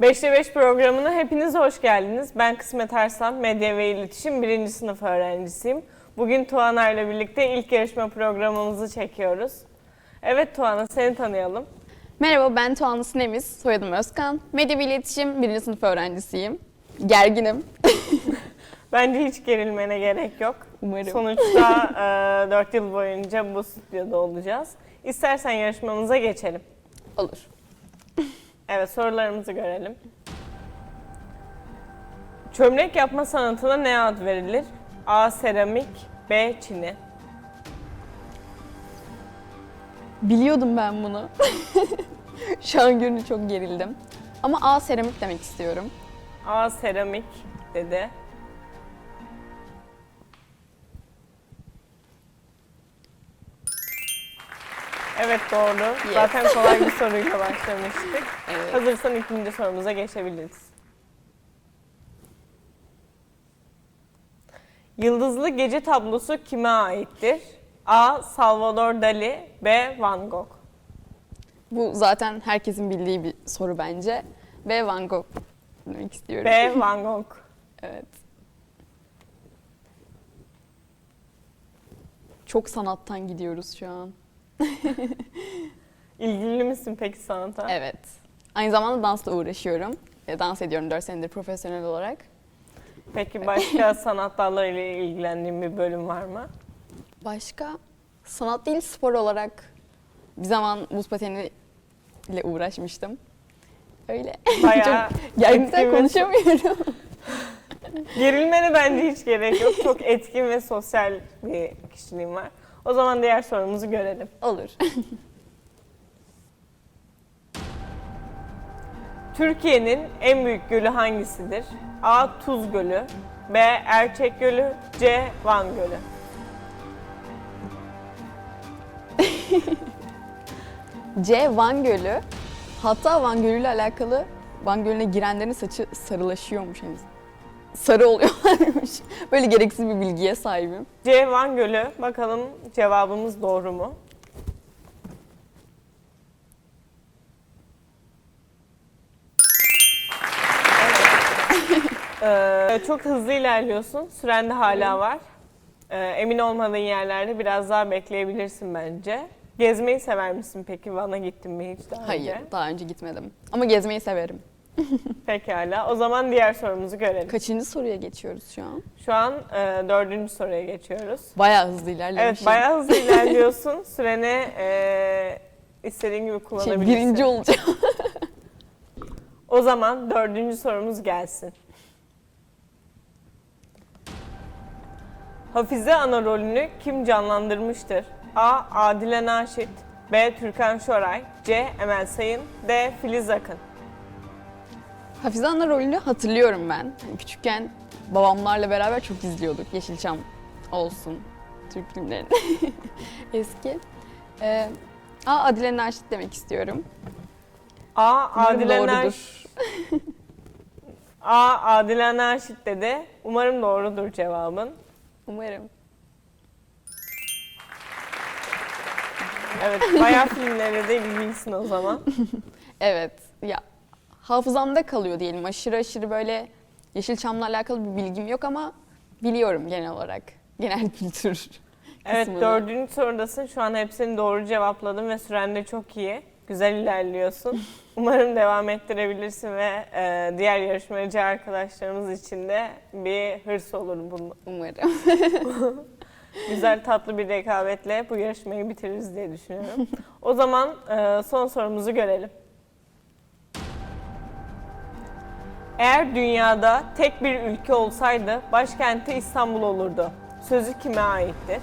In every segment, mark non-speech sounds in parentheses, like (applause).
5'te 5 programına hepiniz hoş geldiniz. Ben Kısmet Arslan, Medya ve İletişim 1. sınıf öğrencisiyim. Bugün Tuana ile birlikte ilk yarışma programımızı çekiyoruz. Evet Tuana seni tanıyalım. Merhaba ben Tuğanlı Sinemiz, soyadım Özkan. Medya ve İletişim 1. sınıf öğrencisiyim. Gerginim. (laughs) Bence hiç gerilmene gerek yok. Umarım. Sonuçta (laughs) 4 yıl boyunca bu stüdyoda olacağız. İstersen yarışmamıza geçelim. Olur. Evet sorularımızı görelim. Çömlek yapma sanatına ne ad verilir? A. Seramik B. Çini Biliyordum ben bunu. (laughs) Şu an görünce çok gerildim. Ama A seramik demek istiyorum. A. Seramik dedi. Evet doğru. Zaten kolay bir soruyla başlamıştık. Evet. Hazırsan ikinci sorumuza geçebiliriz. Yıldızlı Gece tablosu kime aittir? A. Salvador Dali B. Van Gogh Bu zaten herkesin bildiği bir soru bence. Ve Van Gogh demek istiyorum. B. Van Gogh (laughs) Evet. Çok sanattan gidiyoruz şu an. (laughs) İlgili misin peki sanata? Evet. Aynı zamanda dansla uğraşıyorum. E, Dans ediyorum 4 senedir profesyonel olarak. Peki başka (laughs) sanat dallarıyla ilgilendiğin bir bölüm var mı? Başka sanat değil spor olarak bir zaman buz pateni ile uğraşmıştım. Öyle. Bayağı (laughs) Çok etkin ve- konuşamıyorum. Gerilmene bence hiç gerek yok. Çok etkin ve sosyal bir kişiliğim var. O zaman diğer sorumuzu görelim. Olur. (laughs) Türkiye'nin en büyük gölü hangisidir? A. Tuz Gölü B. Erçek Gölü C. Van Gölü (laughs) C. Van Gölü. Hatta Van Gölü ile alakalı Van Gölü'ne girenlerin saçı sarılaşıyormuş. Yani sarı oluyorlarmış. (laughs) Böyle gereksiz bir bilgiye sahibim. C. Van Gölü. Bakalım cevabımız doğru mu? (laughs) Ee, çok hızlı ilerliyorsun. Sürende hala var. Ee, emin olmadığın yerlerde biraz daha bekleyebilirsin bence. Gezmeyi sever misin peki? Van'a gittin mi hiç daha Hayır, önce? daha önce gitmedim. Ama gezmeyi severim. (laughs) Pekala. O zaman diğer sorumuzu görelim. Kaçıncı soruya geçiyoruz şu an? Şu an e, dördüncü soruya geçiyoruz. Bayağı hızlı ilerlemişim. Evet, bayağı hızlı ilerliyorsun. (laughs) Süreni e, istediğin gibi Şey, kullanabilirsin. birinci olacağım. (laughs) O zaman dördüncü sorumuz gelsin. Hafize ana rolünü kim canlandırmıştır? A. Adile Naşit B. Türkan Şoray C. Emel Sayın D. Filiz Akın Hafize Anna rolünü hatırlıyorum ben. Küçükken babamlarla beraber çok izliyorduk. Yeşilçam olsun, Türk filmlerini. (laughs) Eski. Ee, A. Adile Naşit demek istiyorum. A. Adile doğrudur. Naş A. Adile Naşit dedi. Umarım doğrudur cevabın. Umarım. Evet, bayağı filmlere de ilgilisin o zaman. (laughs) Evet. Ya hafızamda kalıyor diyelim. Aşırı aşırı böyle Yeşilçam'la alakalı bir bilgim yok ama biliyorum genel olarak. Genel (laughs) kültür. Evet, kısmını. dördüncü sorudasın. Şu an hepsini doğru cevapladın ve süren de çok iyi. Güzel ilerliyorsun. (laughs) Umarım devam ettirebilirsin ve e, diğer yarışmacı arkadaşlarımız için de bir hırs olur bu. Umarım. (laughs) Güzel tatlı bir rekabetle bu yarışmayı bitiririz diye düşünüyorum. O zaman e, son sorumuzu görelim. Eğer dünyada tek bir ülke olsaydı başkenti İstanbul olurdu. Sözü kime aittir?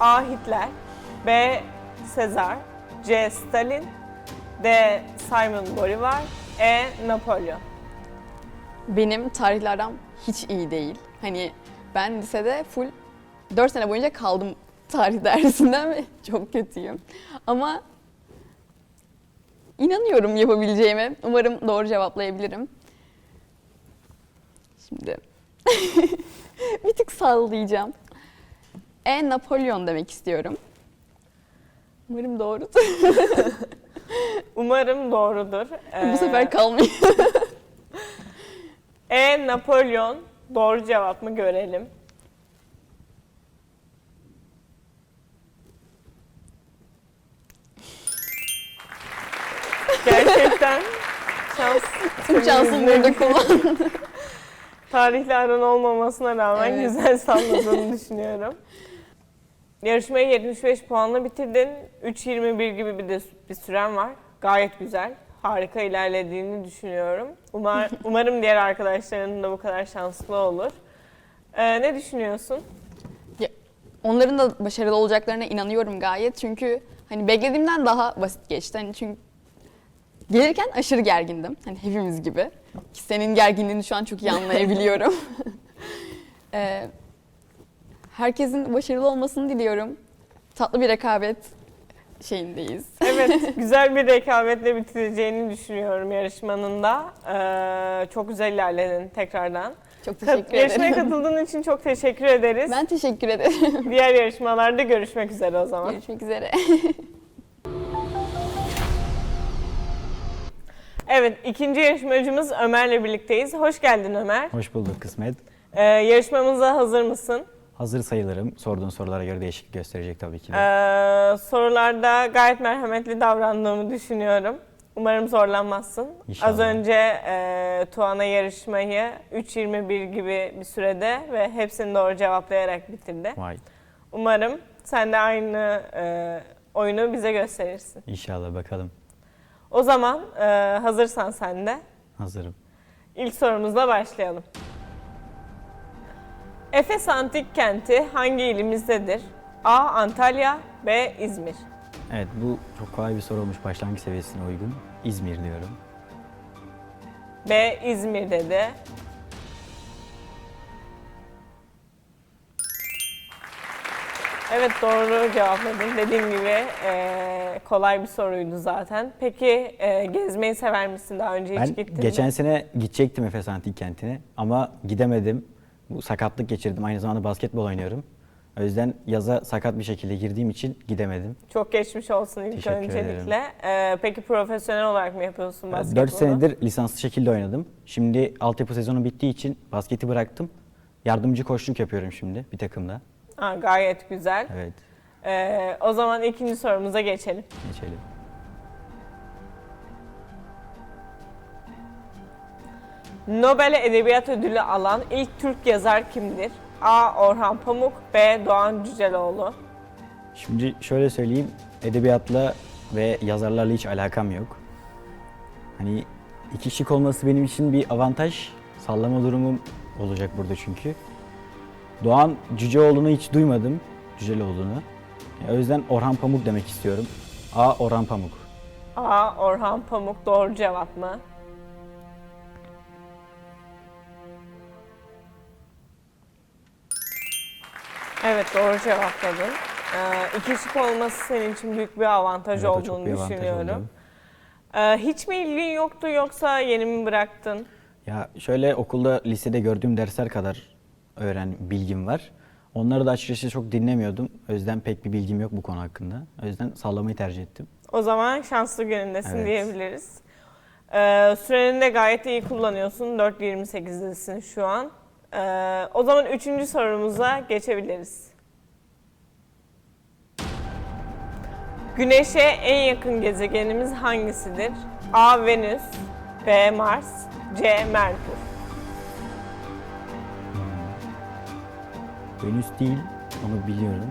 A. Hitler B. Sezar C. Stalin D. Simon Bolivar E. Napolyon Benim tarihle aram hiç iyi değil. Hani ben lisede full 4 sene boyunca kaldım tarih dersinden ve çok kötüyüm. Ama inanıyorum yapabileceğime. Umarım doğru cevaplayabilirim. Şimdi (laughs) bir tık sallayacağım. E Napolyon demek istiyorum. Umarım doğrudur. (laughs) Umarım doğrudur. (laughs) Bu sefer Ee, kalmayayım. E. Napolyon. Doğru cevap mı görelim. Gerçekten şans. Tüm şansımı burada kullan. Tarihle aran olmamasına rağmen Evet. güzel salladığını (laughs) düşünüyorum. Yarışmayı 75 puanla bitirdin. 3.21 gibi bir de bir süren var. Gayet güzel. Harika ilerlediğini düşünüyorum. Umar, (laughs) umarım diğer arkadaşların da bu kadar şanslı olur. Ee, ne düşünüyorsun? Onların da başarılı olacaklarına inanıyorum gayet. Çünkü hani beklediğimden daha basit geçti. Hani çünkü gelirken aşırı gergindim. Hani hepimiz gibi. Ki senin gerginliğini şu an çok iyi anlayabiliyorum. (laughs) Ee, herkesin başarılı olmasını diliyorum. Tatlı bir rekabet şeyindeyiz. Evet, (laughs) güzel bir rekabetle bitireceğini düşünüyorum yarışmanın da. Ee, çok güzel ilerledin tekrardan. Çok Kat- teşekkür yarışmaya ederim. katıldığın için çok teşekkür ederiz. Ben teşekkür ederim. Diğer yarışmalarda görüşmek üzere o zaman. Görüşmek üzere. (laughs) Evet, ikinci yarışmacımız Ömer'le birlikteyiz. Hoş geldin Ömer. Hoş bulduk kısmet. Ee, yarışmamıza hazır mısın? Hazır sayılırım. Sorduğun sorulara göre değişiklik gösterecek tabii ki de. Ee, sorularda gayet merhametli davrandığımı düşünüyorum. Umarım zorlanmazsın. İnşallah. Az önce e, Tuana yarışmayı 3.21 gibi bir sürede ve hepsini doğru cevaplayarak bitirdi. Vay. Umarım sen de aynı e, oyunu bize gösterirsin. İnşallah bakalım. O zaman e, hazırsan sen de Hazırım. İlk sorumuzla başlayalım. Efes Antik Kenti hangi ilimizdedir? A. Antalya B. İzmir Evet bu çok kolay bir soru olmuş başlangıç seviyesine uygun. İzmir diyorum. B. İzmir dedi. Evet doğru cevapladın. Dediğim gibi eee, kolay bir soruydu zaten. Peki eee, gezmeyi sever misin? Daha önce hiç Ben gittin geçen mi? sene gidecektim Efes Antik Kenti'ne ama gidemedim. Bu sakatlık geçirdim. Aynı zamanda basketbol oynuyorum. O yüzden yaza sakat bir şekilde girdiğim için gidemedim. Çok geçmiş olsun ilk Teşekkür öncelikle. Eee, peki profesyonel olarak mı yapıyorsun basketbolu? 4 senedir lisanslı şekilde oynadım. Şimdi altyapı sezonu bittiği için basketi bıraktım. Yardımcı koçluk yapıyorum şimdi bir takımda. Ha, gayet güzel. Evet, Ee, o zaman ikinci sorumuza geçelim. geçelim. Nobel Edebiyat Ödülü alan ilk Türk yazar kimdir? A. Orhan Pamuk B. Doğan Cüceloğlu Şimdi şöyle söyleyeyim, edebiyatla ve yazarlarla hiç alakam yok. Hani iki şık olması benim için bir avantaj. Sallama durumum olacak burada çünkü. Doğan Cüceoğlu'nu hiç duymadım, Cüceloğlu'nu. O yüzden Orhan Pamuk demek istiyorum. A. Orhan Pamuk. A. Orhan Pamuk doğru cevap mı? Evet doğru cevapladın. Ee, iki şık olması senin için büyük bir avantaj Evet, olduğunu bir avantaj düşünüyorum. Ee, hiç mi ilgin yoktu yoksa yeni mi bıraktın? Ya şöyle okulda, lisede gördüğüm dersler kadar öğren bilgim var. Onları da açıkçası çok dinlemiyordum. O yüzden pek bir bilgim yok bu konu hakkında. O yüzden sallamayı tercih ettim. O zaman şanslı günündesin Evet. diyebiliriz. Ee, süreni de gayet iyi kullanıyorsun. 4.28'desin şu an. Ee, o zaman üçüncü sorumuza geçebiliriz. Güneş'e en yakın gezegenimiz hangisidir? A. Venüs B. Mars C. Merkür Venüs değil, onu biliyorum.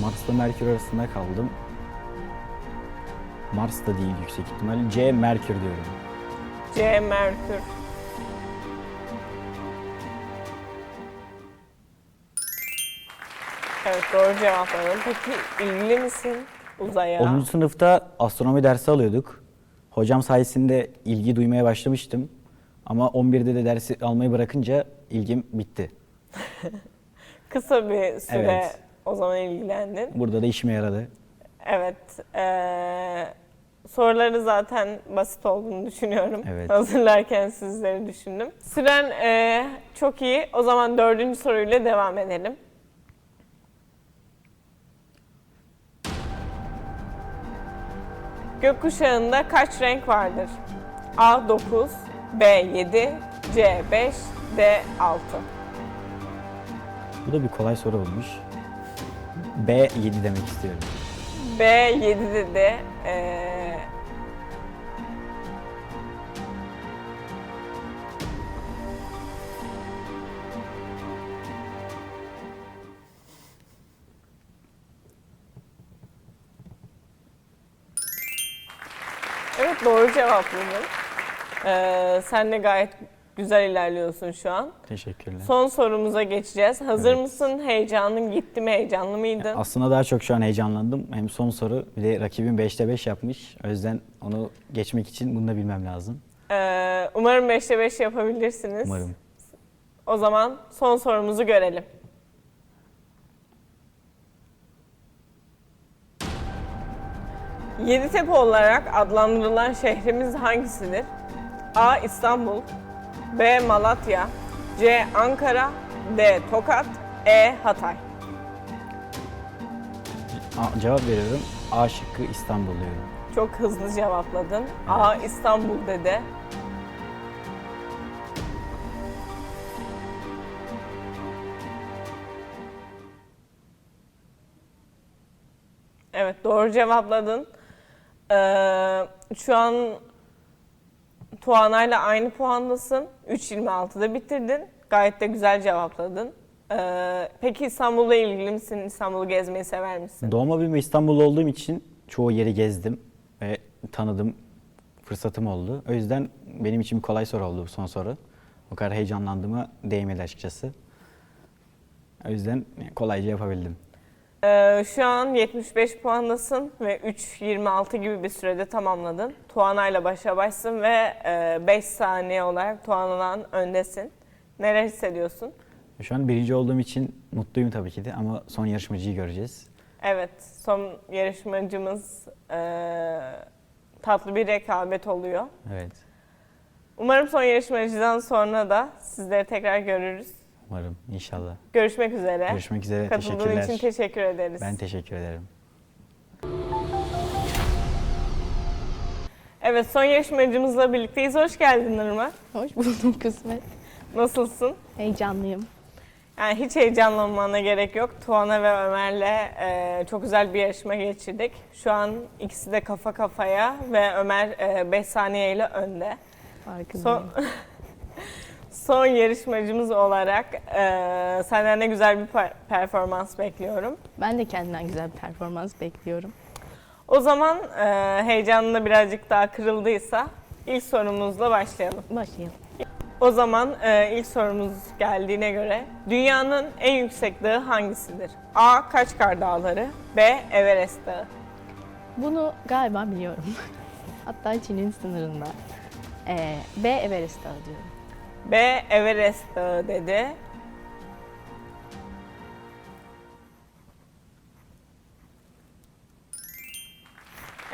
Mars'la Merkür arasında kaldım. Mars da değil yüksek ihtimalle. C. Merkür diyorum. C. Merkür Evet doğru cevapladın. Peki ilgili misin uzaya? 10. sınıfta astronomi dersi alıyorduk. Hocam sayesinde ilgi duymaya başlamıştım. Ama 11'de de dersi almayı bırakınca ilgim bitti. (laughs) Kısa bir süre Evet. o zaman ilgilendin. Burada da işime yaradı. Evet. eee, soruları zaten basit olduğunu düşünüyorum. Evet. (laughs) Hazırlarken sizleri düşündüm. Süren eee, çok iyi. O zaman dördüncü soruyla devam edelim. Gökkuşağında kaç renk vardır? A 9, B 7, C 5, D 6. Bu da bir kolay soru olmuş. B7 demek istiyorum. B 7 dedi. Ee, Evet doğru cevapladın. Ee, sen de gayet güzel ilerliyorsun şu an. Teşekkürler. Son sorumuza geçeceğiz. Hazır Evet. mısın? Heyecanın gitti mi? Heyecanlı mıydın? Aslında daha çok şu an heyecanlandım. Hem son soru bir de rakibim 5'te 5 yapmış. O yüzden onu geçmek için bunu da bilmem lazım. Ee, umarım 5'te 5 yapabilirsiniz. Umarım. O zaman son sorumuzu görelim. Yeditepe olarak adlandırılan şehrimiz hangisidir? A. İstanbul B. Malatya C. Ankara D. Tokat E. Hatay A- cevap veriyorum. A şıkkı İstanbul diyorum. Çok hızlı cevapladın. A. İstanbul dedi. Evet doğru cevapladın. Ee, şu an Tuana'yla aynı puandasın. 3.26'da bitirdin. Gayet de güzel cevapladın. Ee, peki İstanbul'la ilgili misin? İstanbul'u gezmeyi sever misin? Doğma büyüme İstanbul olduğum için çoğu yeri gezdim ve tanıdım fırsatım oldu. O yüzden benim için kolay soru oldu bu son soru. O kadar heyecanlandığıma değmedi açıkçası. O yüzden kolayca yapabildim. Ee, şu an 75 puandasın ve 3.26 gibi bir sürede tamamladın. Tuana ile başa başsın ve 5 saniye olarak Tuana'dan öndesin. Neler hissediyorsun? Şu an birinci olduğum için mutluyum tabii ki de ama son yarışmacıyı göreceğiz. Evet, son yarışmacımız e, tatlı bir rekabet oluyor. Evet, Umarım son yarışmacıdan sonra da sizleri tekrar görürüz. Umarım inşallah. Görüşmek üzere. Görüşmek üzere, Katıldığın teşekkürler. için teşekkür ederiz. Ben teşekkür ederim. evet, son yarışmacımızla birlikteyiz. Hoş geldin Nurma. Hoş buldum kısmet. Nasılsın? Heyecanlıyım. Yani hiç heyecanlanmana gerek yok. Tuana ve Ömer'le e, çok güzel bir yarışma geçirdik. Şu an ikisi de kafa kafaya ve Ömer 5 saniyeyle önde. Farkındayım. Son, (laughs) son yarışmacımız olarak e, senden de güzel bir per- performans bekliyorum. Ben de kendimden güzel bir performans bekliyorum. O zaman e, heyecanında birazcık daha kırıldıysa ilk sorumuzla başlayalım. Başlayalım. O zaman e, ilk sorumuz geldiğine göre dünyanın en yüksek dağı hangisidir? A. Kaçkar Dağları B. Everest Dağı Bunu galiba biliyorum. (laughs) Hatta Çin'in sınırında. Ee, B Everest Dağı diyorum. B. Everest Dağı dedi.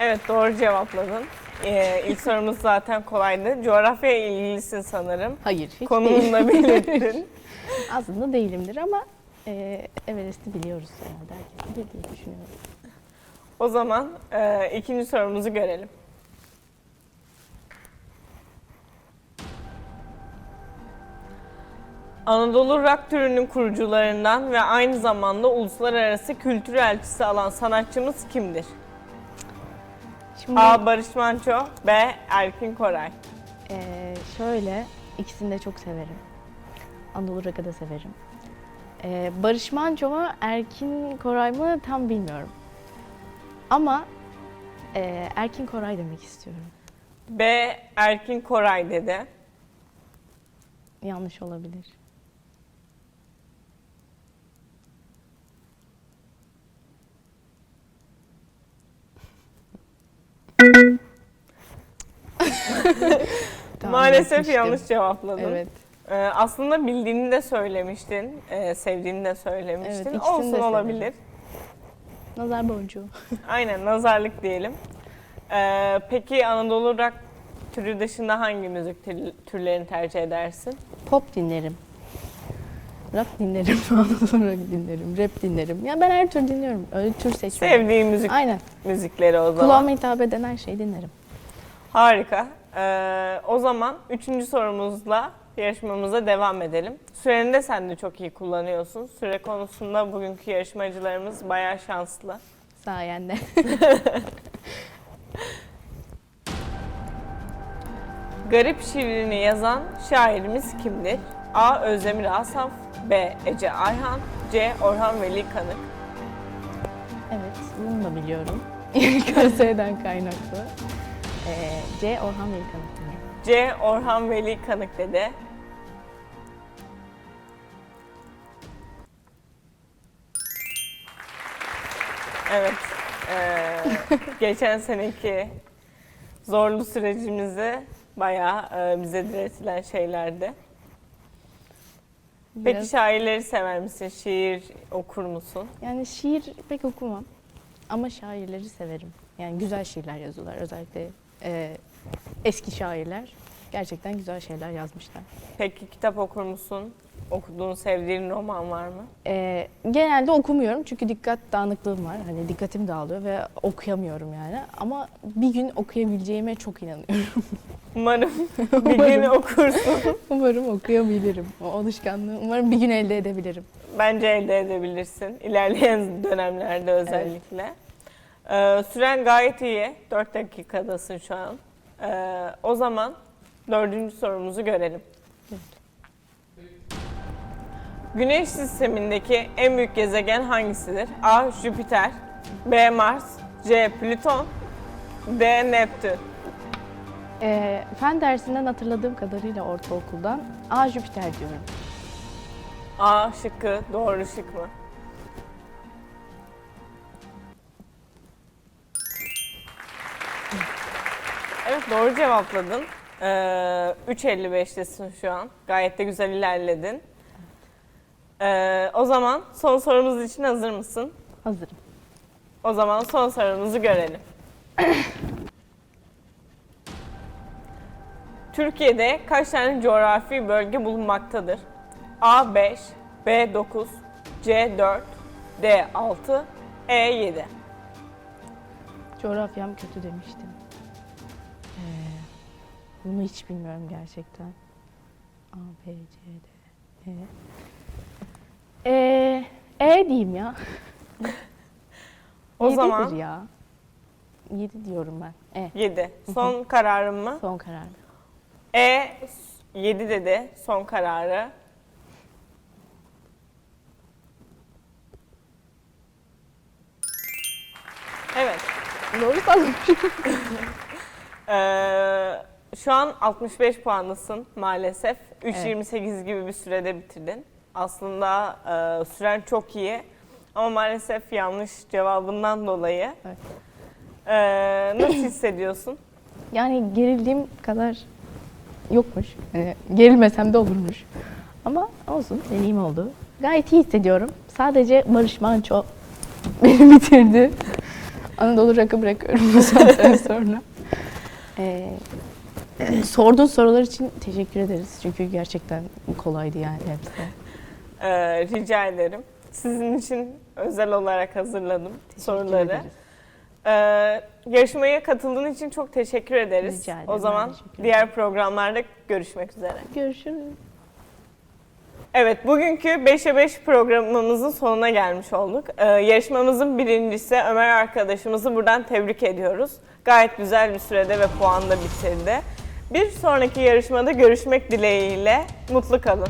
Evet doğru cevapladın. Ee, ilk sorumuz zaten kolaydı. Coğrafya ilgilisin sanırım. Hayır, hiç. Konumunu belirttin. (laughs) Aslında değilimdir ama e, Everest'i biliyoruz herhalde. Herkes bilir diye düşünüyorum. O zaman e, ikinci sorumuzu görelim. Anadolu rock türünün kurucularından ve aynı zamanda uluslararası kültür elçisi alan sanatçımız kimdir? Şimdi A. Barış Manço B. Erkin Koray e, şöyle, ikisini de çok severim. Anadolu Rock'ı da severim. E, Barış Manço mu, Erkin Koray mı tam bilmiyorum. Ama e, Erkin Koray demek istiyorum. B. Erkin Koray dedi. Yanlış olabilir. (laughs) Maalesef yanlış cevapladın. Evet. Ee, aslında bildiğini de söylemiştin, ee, sevdiğini de söylemiştin. İkisini Olsun de olabilir. Nazar boncuğu. (laughs) Aynen nazarlık diyelim. Ee, peki Anadolu rock türü dışında hangi müzik tür- türlerini tercih edersin? Pop dinlerim. Rock dinlerim, (laughs) Anadolu rock dinlerim, rap dinlerim. Ya ben her tür dinliyorum. Öyle tür seçmiyorum. Sevdiğin müzik Aynen. müzikleri o zaman. Kulağıma hitap eden her şeyi dinlerim. Harika. Ee, o zaman üçüncü sorumuzla yarışmamıza devam edelim. Süreni de sen de çok iyi kullanıyorsun. Süre konusunda bugünkü yarışmacılarımız bayağı şanslı. Sayende. (laughs) Garip şiirini yazan şairimiz kimdir? A. Özdemir Asaf B. Ece Ayhan C. Orhan Veli Kanık Evet, bunu da biliyorum. (laughs) YKS'den kaynaklı. Ee, C. Orhan Veli Kanıtlı. C. Orhan Veli Kanık dedi. Evet. eee, (laughs) geçen seneki zorlu sürecimizi bayağı eee, bize diretilen şeylerdi. Peki Biraz- şairleri sever misin? Şiir okur musun? Yani şiir pek okumam ama şairleri severim. Yani güzel şiirler yazıyorlar özellikle e, eski şairler. Gerçekten güzel şeyler yazmışlar. Peki kitap okur musun? Okuduğun, sevdiğin roman var mı? E, genelde okumuyorum çünkü dikkat dağınıklığım var. Hani dikkatim dağılıyor ve okuyamıyorum yani. Ama bir gün okuyabileceğime çok inanıyorum. (laughs) Umarım bir (laughs) gün okursun. (laughs) umarım okuyabilirim. O alışkanlığı umarım bir gün elde edebilirim. Bence elde edebilirsin. İlerleyen dönemlerde özellikle. Ee, süren gayet iyi. 4 dakikadasın şu an. Ee, o zaman dördüncü sorumuzu görelim. Güneş sistemindeki en büyük gezegen hangisidir? A. Jüpiter B. Mars C. Plüton D. Neptün E, fen dersinden hatırladığım kadarıyla ortaokuldan A Jüpiter diyorum. A şıkkı doğru şık mı? Doğru cevapladın. Ee, 3.55'tesin şu an. Gayet de güzel ilerledin. Ee, o zaman son sorumuz için hazır mısın? Hazırım. O zaman son sorumuzu görelim. (clears throat) Türkiye'de kaç tane coğrafi bölge bulunmaktadır? A5, B9, C4, D6, E7. Coğrafyam kötü demiştim. Bunu hiç bilmiyorum gerçekten. A, B, C, D, E. Ee, e diyeyim ya. (laughs) O Yedidir zaman ya. 7 diyorum ben. E. 7. Son kararın mı? Son karar. E 7 dedi son kararı. Evet. Doğru sallamışım. (laughs) Ee, şu an 65 puanlısın maalesef. 3.28 gibi bir sürede bitirdin. Aslında e, süren çok iyi ama maalesef yanlış cevabından dolayı. Evet. Ee, nasıl (clears throat) hissediyorsun? Yani gerildiğim kadar yokmuş. Yani gerilmesem de olurmuş. Ama olsun deneyim oldu. Gayet iyi hissediyorum. Sadece Barış Manço (laughs) beni bitirdi. Anadolu rakı bırakıyorum bu saatten (laughs) sonra. Ee, sorduğun sorular için teşekkür ederiz. Çünkü gerçekten kolaydı yani hepsi. Ee, rica ederim. Sizin için özel olarak hazırladım Teşekkür soruları. ederiz. Ee, yarışmaya katıldığın için çok teşekkür ederiz. Rica ederim, O zaman diğer programlarda görüşmek üzere. Görüşürüz. Evet, bugünkü 5'e 5 programımızın sonuna gelmiş olduk. Ee, yarışmamızın birincisi Ömer arkadaşımızı buradan tebrik ediyoruz. Gayet güzel bir sürede ve puanla bitirdi. Bir sonraki yarışmada görüşmek dileğiyle mutlu kalın.